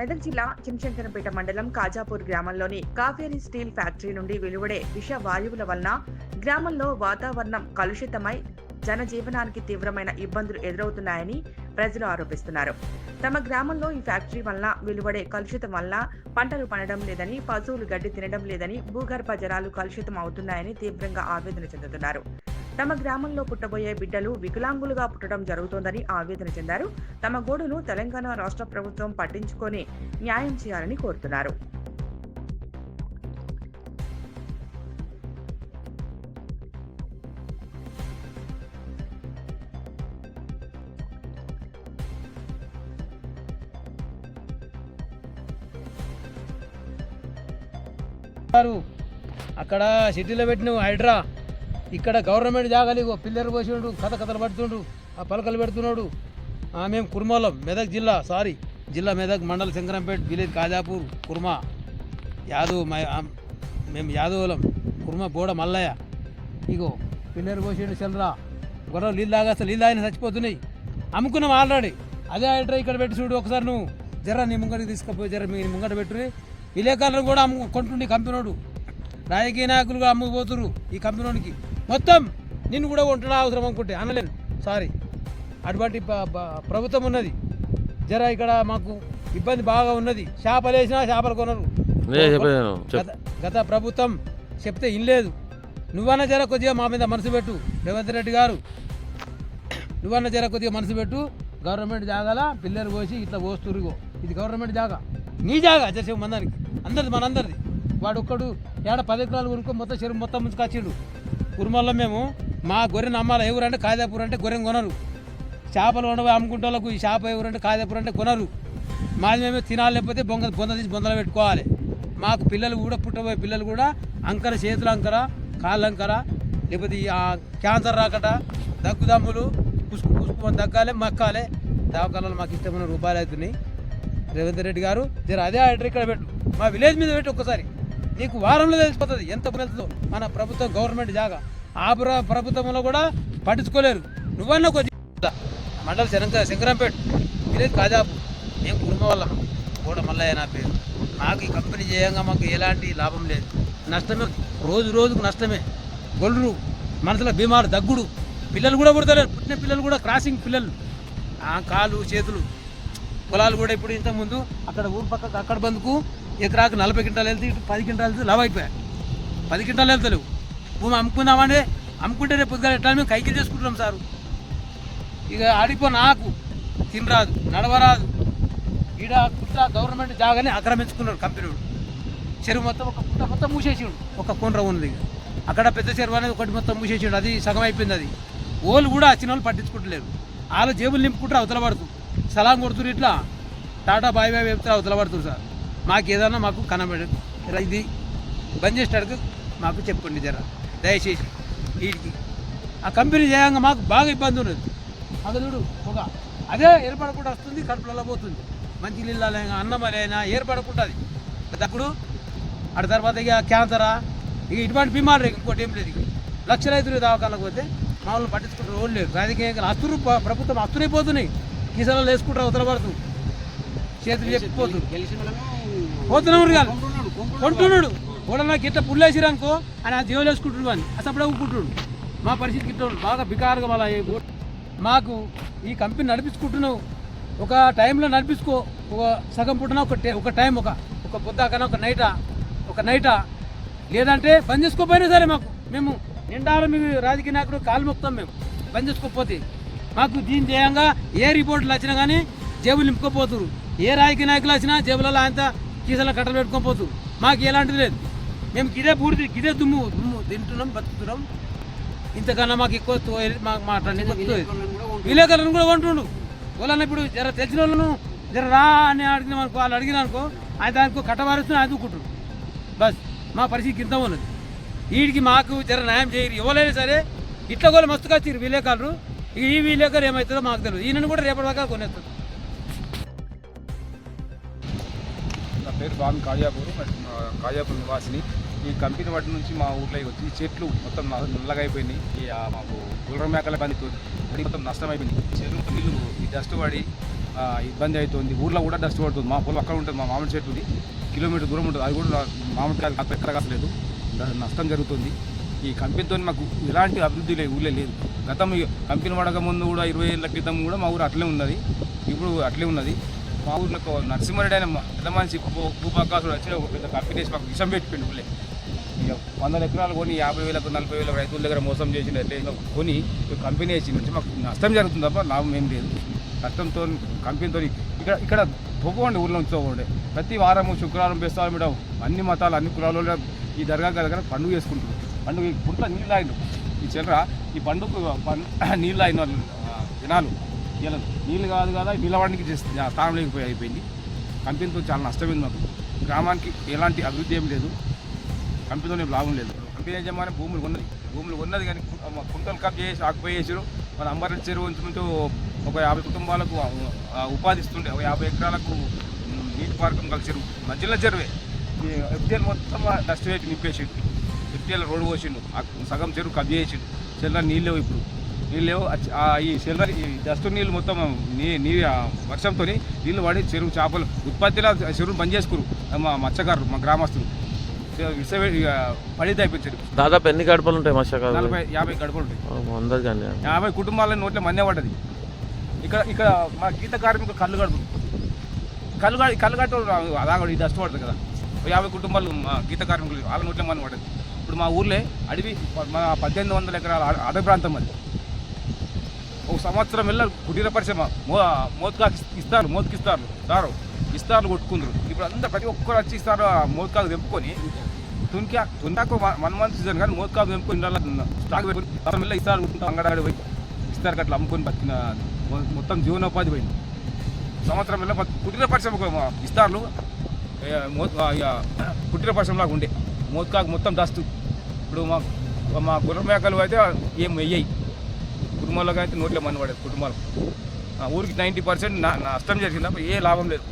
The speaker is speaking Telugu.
మెదక్ జిల్లా చినశంకరంపేట మండలం కాజాపూర్ గ్రామంలోని కావేరీ స్టీల్ ఫ్యాక్టరీ నుండి వెలువడే విష వాయువుల వలన గ్రామంలో వాతావరణం కలుషితమై జనజీవనానికి తీవ్రమైన ఇబ్బందులు ఎదురవుతున్నాయని ప్రజలు ఆరోపిస్తున్నారు. తమ గ్రామంలో ఈ ఫ్యాక్టరీ వలన వెలువడే కలుషితం వలన పంటలు పండడం లేదని పశువులు గడ్డి తినడం లేదని భూగర్భ జలాలు కలుషితం అవుతున్నాయని తీవ్రంగా ఆవేదన చెందుతున్నారు. తమ గ్రామంలో పుట్టబోయే బిడ్డలు వికలాంగులుగా పుట్టడం జరుగుతోందని ఆవేదన చెందారు. తమ గోడును తెలంగాణ రాష్ట్ర ప్రభుత్వం పట్టించుకొని న్యాయం చేయాలని కోరుతున్నారు. అక్కడ సిటీలో పెట్టిన హైడ్రా. ఇక్కడ గవర్నమెంట్ జాగాలి ఇగో పిల్లలు పోసిండు కథ కథలు పడుతుండు ఆ పలకలు పెడుతున్నాడు. మేము కుర్మాలం మెదక్ జిల్లా సారీ జిల్లా మెదక్ మండల శంకరంపేట విలేజ్ కాజాపూర్ కుర్మా యాదవ్ మేము యాదవులం కుర్మ బోడ మల్లయ్య. ఇగో పిల్లలు పోసిండు చంద్రా. గొడవ నీళ్ళు తాగేస్తా నీళ్ళు తాగిన చచ్చిపోతున్నాయి. అమ్ముకున్నాం ఆల్రెడీ. అదే హైడ్రా ఇక్కడ పెట్టి చూడు ఒకసారి నువ్వు. జర నీ ముంగడికి తీసుకుపోయి జర మీ ముంగట పెట్టుని విలేకరులను కూడా అమ్ము కొంటుండి కంపెనోడు. రాజకీయ నాయకులు కూడా అమ్ముకుపోతురు ఈ కంపెనీకి మొత్తం నిన్ను కూడా కొంటున్నా అవసరం అనుకుంటే అనలేను. సారీ అటువంటి ప్రభుత్వం ఉన్నది. జర ఇక్కడ మాకు ఇబ్బంది బాగా ఉన్నది. చేపలు వేసినా చేపలు కొనరు. గత గత ప్రభుత్వం చెప్తే ఇనలేదు. నువ్వన్నా జర కొద్దిగా మా మీద మనసు పెట్టు. రేవంత్ రెడ్డి గారు. నువ్వన్నా జర కొద్దిగా మనసు పెట్టు. గవర్నమెంట్ జాగాల పిల్లలు పోసి ఇట్లా పోస్తురుగో ఇది గవర్నమెంట్ జాగా. నీ జాగా చేసే మందానికి అందరిది మనందరిది. వాడు ఒక్కడు ఏడ పది ఎకరాలు కొనుక్కో మొత్తం చెరువు మొత్తం ముంచుకొచ్చిండు. కురుమల్లో మేము మా గొర్రెను అమ్మాలి అంటే కాదాపూర్ అంటే గొర్రెను కొనరు. చేపలు ఉండవు అమ్ముకుంటే వాళ్ళకు ఈ చేప అంటే కాదాపూర్ అంటే కొనరు. మాది మేమే తినాలి లేకపోతే బొంగ బొంద తీసి బొందలు పెట్టుకోవాలి. మాకు పిల్లలు కూడా పుట్టబోయే పిల్లలు కూడా అంకర చేతులు అంకర కాళ్ళ అంకర లేకపోతే ఈ క్యాన్సర్ రాకట దగ్గుదమ్ములు పుసుకు పుసుకు అని దగ్గాలి మక్కాలి. దవాఖానాలు మాకు ఇష్టమైన రూపాయలు అవుతున్నాయి. రేవంత్ రెడ్డి గారు జర అదే ఆర్డర్ ఇక్కడ పెట్టు. మా విలేజ్ మీద పెట్టు ఒక్కసారి. నీకు వారంలో తెలిసిపోతుంది. ఎంత వెళ్తుందో మన ప్రభుత్వం గవర్నమెంట్ జాగా. ఆ ప్రభుత్వంలో కూడా పట్టించుకోలేరు. నువ్వన్నా కొద్ది మండల శంకర శంకరంపేట. విలేజ్ కాజాపు. మేము కుటుంబం వల్ల? కూడా మల్లయ్య నా పేరు. నాకు ఈ కంపెనీ చేయంగా మాకు ఎలాంటి లాభం లేదు. నష్టమే. రోజు రోజుకు నష్టమే. గొల్లు. మనసులో బీమారు దగ్గుడు. పిల్లలు కూడా పుడతలేరు. పుట్టిన పిల్లలు కూడా క్రాసింగ్ పిల్లలు. ఆ కాలు చేతులు. పొలాలు కూడా ఇప్పుడు ఇంతకుముందు అక్కడ ఊరు పక్కకు అక్కడ బందుకు ఎకరాకు నలభై క్వింటాలు వెళ్తే ఇటు పది క్వింటాలు వెళ్తే లవ్ అయిపోయాయి. పది క్వింటాలు వెళ్తలేవు భూమి అమ్ముకుందామంటే అమ్ముకుంటే రేపు పొద్దుగా ఎట్లా మేము కైకిలు చేసుకుంటున్నాం సారు. ఇక ఆడిపో నాకు తినరాదు నడవరాదు. ఈడ కుట్ర గవర్నమెంట్ జాగానే ఆక్రమించుకున్నాడు కంపెనీడు చెరువు మొత్తం ఒక కుట్ట మొత్తం మూసేసిండు. ఒక కుండ్ర ఉన్నది ఇక. అక్కడ పెద్ద చెరువు అనేది ఒకటి మొత్తం మూసేసిండు. అది సగం అయిపోయింది అది. ఓళ్ళు కూడా వచ్చిన వాళ్ళు పట్టించుకుంటలేరు. వాళ్ళ జేబులు నింపుకుంటారు అవతల పడుతుంది. సలాం కొడుతురు ఇట్లా. టాటా బాయ్ బాయ్ చెప్తే అవతల సార్. మాకు ఏదన్నా మాకు కనబడదు ఇది బంద్ చేసేటకు మాకు చెప్పండి జర. దయచేసి వీటికి. ఆ కంపెనీ చేయంగా మాకు బాగా ఇబ్బంది ఉన్నది. అక్కడ ఒక అదే ఏర్పడకుండా వస్తుంది కడుపులలో పోతుంది. మంచి నీళ్ళైనా అన్నమలైనా ఏర్పడకుంటుంది అప్పుడు అటు తర్వాత ఇక క్యాన్సరా ఇక ఇటువంటి బీమారు ఇంకోటి ఏం లేదు లక్ష రైతులు దవాఖానకు పోతే మామూలు పట్టించుకుంటారు ఓళ్ళు లేరు రాజకీయంగా అస్తురు ప్రభుత్వం అస్తురైపోతున్నాయి కిసానాలు వేసుకుంటారు అవతల పడుతూ చేతులు చెప్పిపోతుంది పోతున్నాడు కాదు కొంటున్నాడు కూడా నాకు ఇట్లా పుల్లేసిరు అనుకో అని ఆ జీవులు వేసుకుంటున్నాడు అని అసలు ఊకుంటున్నాడు మా పరిస్థితి గిట్టాడు బాగా బికారుగా మళ్ళీ మాకు ఈ కంపెనీ నడిపించుకుంటున్నావు. ఒక టైంలో నడిపించుకో. ఒక సగం పుట్టిన ఒక ఒక టైం ఒక ఒక పొద్దాకన ఒక నైటా ఒక నైటా. లేదంటే బంద్ చేసుకోపోయినా సరే మాకు. మేము నిండారు మీ రాజకీయ నాయకుడు కాలు మొక్తాం మేము. బంద్ చేసుకోకపోతే. మాకు దీని ధ్యేయంగా ఏ రిపోర్ట్లు వచ్చినా కానీ జేబులు నింపుకోపోతురు. ఏ రాజకీయ నాయకులు వచ్చినా జేబులలో అంత కీసలో కట్టలు పెట్టుకోపోతురు మాకు ఎలాంటిది లేదు. మేము గిదే పూర్తి గిదే దుమ్ము దుమ్ము తింటున్నాం బతుకుతున్నాం. ఇంతకన్నా మాకు ఎక్కువ మాకు మాట్లాడి విలేకరులను కూడా కొంటుండు వాళ్ళని ఇప్పుడు జర తెలిసిన వాళ్ళను జర రా అని అడిగిన అనుకో వాళ్ళు అడిగిన అనుకో ఆయన దానికి కట్టబారుస్తున్న ఆయన దూకుంటారు బస్ మా పరిస్థితి కింద ఉన్నది. వీడికి మాకు జర న్యాయం చేయరు. ఇవ్వలేదు సరే ఇట్లా కూడా మస్తుగా వచ్చిరు విలేకరులు. ఇక ఈ విలేకరు ఏమవుతుందో మాకు తెలియదు ఈయనను కూడా రేపటి దాకా కొనేస్తుంది నా పేరు స్వామి కాజాపూర్ కాజాపూర్ నివాసిని. ఈ కంపెనీ వాటి నుంచి మా ఊర్లో వచ్చి ఈ చెట్లు మొత్తం నల్లగైపోయినాయి. నల్లగా అయిపోయినాయి ఈ మాకు గుర్ర మేకల పని అది మొత్తం నష్టం అయిపోయింది చెరువు నీళ్ళు ఈ డస్ట్ పడి ఇబ్బంది అవుతుంది ఊర్లో కూడా డస్ట్ పడుతుంది. మా పొలం అక్కడ ఉంటుంది మా మామిడి చెట్టు కిలోమీటర్ దూరం ఉంటుంది. అది కూడా మామిడికాయలు మామిడి ఎక్కడ కాసలేదు నష్టం జరుగుతుంది. ఈ కంపెనీతో మాకు ఎలాంటి అభివృద్ధి లేదు ఊళ్ళో లేదు. గతం కంపెనీ పడక ముందు కూడా ఇరవై ఏళ్ళ క్రితం కూడా మా ఊరు అట్లే ఉన్నది. ఇప్పుడు అట్లే ఉన్నది. మా ఊరిలో నరసింహారెడ్డి అనే పెద్ద మనిషి భూ- భూపాకాసుడు వచ్చి ఒక పెద్ద కంపెనీ వేసి మాకు విషం పెట్టిపోయింది ఊళ్ళే. వందల ఎకరాలు కొని యాభై వేలకు నలభై వేల రైతుల దగ్గర మోసం చేసిన కొని కంపెనీ వేసి నుంచి మాకు నష్టం జరుగుతుంది తప్ప లాభం ఏం లేదు. నష్టంతో కంపెనీతో ఇక్కడ ఇక్కడ పోకండి ఊళ్ళో ఉంచుకోకండి ప్రతి వారము శుక్రవారం బేస్తారం మీద అన్ని మతాలు అన్ని కులాలు ఈ దర్గా దగ్గర పండుగ చేసుకుంటారు పండుగ ఈ నీళ్ళు ఆయన ఈ చిల్లర ఈ పండుగ నీళ్ళు ఆయన వాళ్ళు, జనాలు ఇలా నీళ్ళు కాదు కదా నిలవడానికి చేస్తుంది స్థానం లేకపోయి అయిపోయింది. కంపెనీతో చాలా నష్టమైంది మాకు. గ్రామానికి ఎలాంటి అభివృద్ధి ఏం లేదు. కంపెనీతోనే లాభం లేదు. కంపెనీ యజమాని భూములు ఉన్నది భూములు ఉన్నది కానీ కుంటలు కప్ చేసి ఆకుపోయి చేసారు మన అంబరెడ్డి చెరువు ఉంచుకుంటూ ఒక యాభై కుటుంబాలకు ఉపాధి ఇస్తుండే ఒక యాభై ఎకరాలకు నీటి పార్కం కలిసి చెరువు మధ్యలో చెరువే. ఈ ఎఫ్టీఎల్ మొత్తం డస్ట్ వేసి నింపేసి ఎఫ్టీఎల్ రోడ్డు పోసిండు. సగం చెరువు కప్ చేసిండు. చెల్లర నీళ్ళు లేవు ఇప్పుడు. నీళ్ళు ఈ చెల్లర ఈ డస్ట్ నీళ్ళు మొత్తం నీ నీ వర్షంతో నీళ్ళు పడి చెరువు చేపలు ఉత్పత్తిలో చెరువును బంద్ చేసుకురు. మా మత్స్యకారులు మా గ్రామస్తులు. విస పడితే అయిపోయింది దాదాపు ఎన్ని గడపలు ఉంటాయి మత్స్యకారులు? నలభై యాభై గడపలు ఉంటాయి. యాభై కుటుంబాల నోట్ల మన్నే పడ్డది. ఇక్కడ ఇక్కడ మా గీత కార్మికులు కళ్ళు గడుపు కళ్ళు గడి కళ్ళు గట్టు అలాగ ఈ డస్ట్ పడుతుంది కదా. యాభై కుటుంబాలు మా గీత కార్మికులు వాళ్ళ నోట్ల మన్ను పడ్డది. ఇప్పుడు మా ఊర్లే అడవి మా పద్దెనిమిది వందల ఎకరాల అడవి ప్రాంతం అది. ఒక సంవత్సరం వెళ్ళ కుటీర పరిశ్రమ మో మోత్కాకు ఇస్తారు మోత్కి ఇస్తారు సారు ఇస్తారు కొట్టుకుందరు ఇప్పుడు అంతా ప్రతి ఒక్కరు వచ్చి ఇస్తారు ఆ మోత్కాకు తెంపుకొని తునికా తునికాకు వన్ మంత్ సీజన్ కానీ మోత్కాకు తెంపుకొని స్టాక్ పెట్టుకుని తర్వాత మళ్ళీ ఇస్తారు అంగడాడి పోయి ఇస్తారు అట్లా అమ్ముకొని బతికిన మొత్తం జీవనోపాధి పోయింది. సంవత్సరం వెళ్ళ కుటీర పరిశ్రమ ఇస్తారులు మో- ఇక కుటీర పరిశ్రమలాగా ఉండే. మోత్కాకు మొత్తం డస్ట్ ఇప్పుడు మా మా గుర్ర మేకలు అయితే ఏం వెయ్యాయి కుటుంబాలకు అయితే నోట్లే మన్ను పడేది కుటుంబాలకు. ఆ ఊరికి నైంటీ పర్సెంట్ నష్టం జరిగింది ఏ లాభం లేదు.